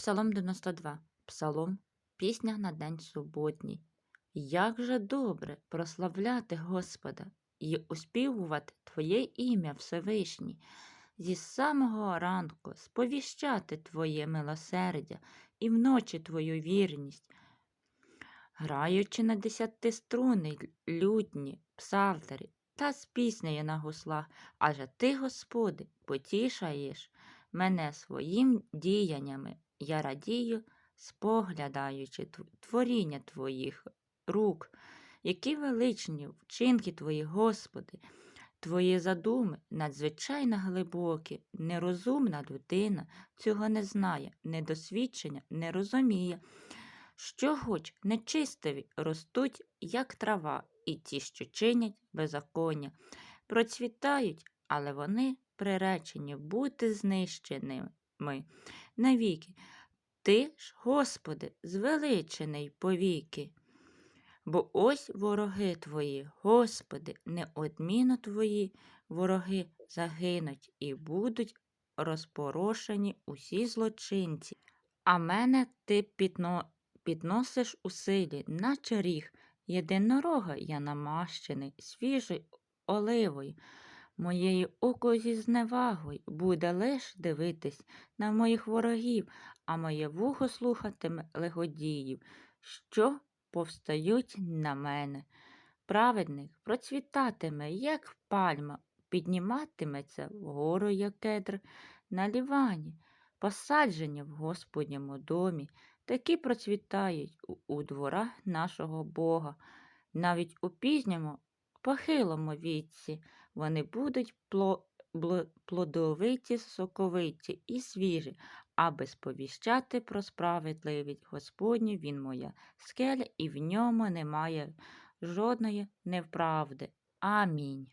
Псалом 92. Псалом. Пісня на день суботній. Як же добре прославляти Господа і оспівувати Твоє ім'я Всевишній, зі самого ранку сповіщати Твоє милосердя і вночі Твою вірність, граючи на десяти струни лютні, псалтері та з піснею на гуслах, адже Ти, Господи, потішаєш мене своїм діяннями. Я радію, споглядаючи творіння Твоїх рук, які величні вчинки Твої, Господи, Твої задуми надзвичайно глибокі, нерозумна людина цього не знає, недосвідчення не розуміє, що хоч нечистиві ростуть, як трава, і ті, що чинять беззаконня, процвітають, але вони приречені бути знищеними навіки. Ти ж, Господи, звеличений повіки. Бо ось вороги твої, Господи, неодмінно твої вороги загинуть і будуть розпорошені усі злочинці. А мене ти підно, підносиш у силі, наче ріг, єдинорога я намащений, свіжою оливою. Моєю око зі зневагою буде лиш дивитись на моїх ворогів, а моє вухо слухатиме лиходіїв, що повстають на мене. Праведник процвітатиме, як пальма, підніматиметься вгору, як кедр, на лівані, посаджені в Господньому домі, такі процвітають у дворах нашого Бога. Навіть у пізньому, похилому віці вони будуть плодовиті, соковиті і свіжі, аби сповіщати про справедливість Господню, він моя скеля, і в ньому немає жодної невправди. Амінь.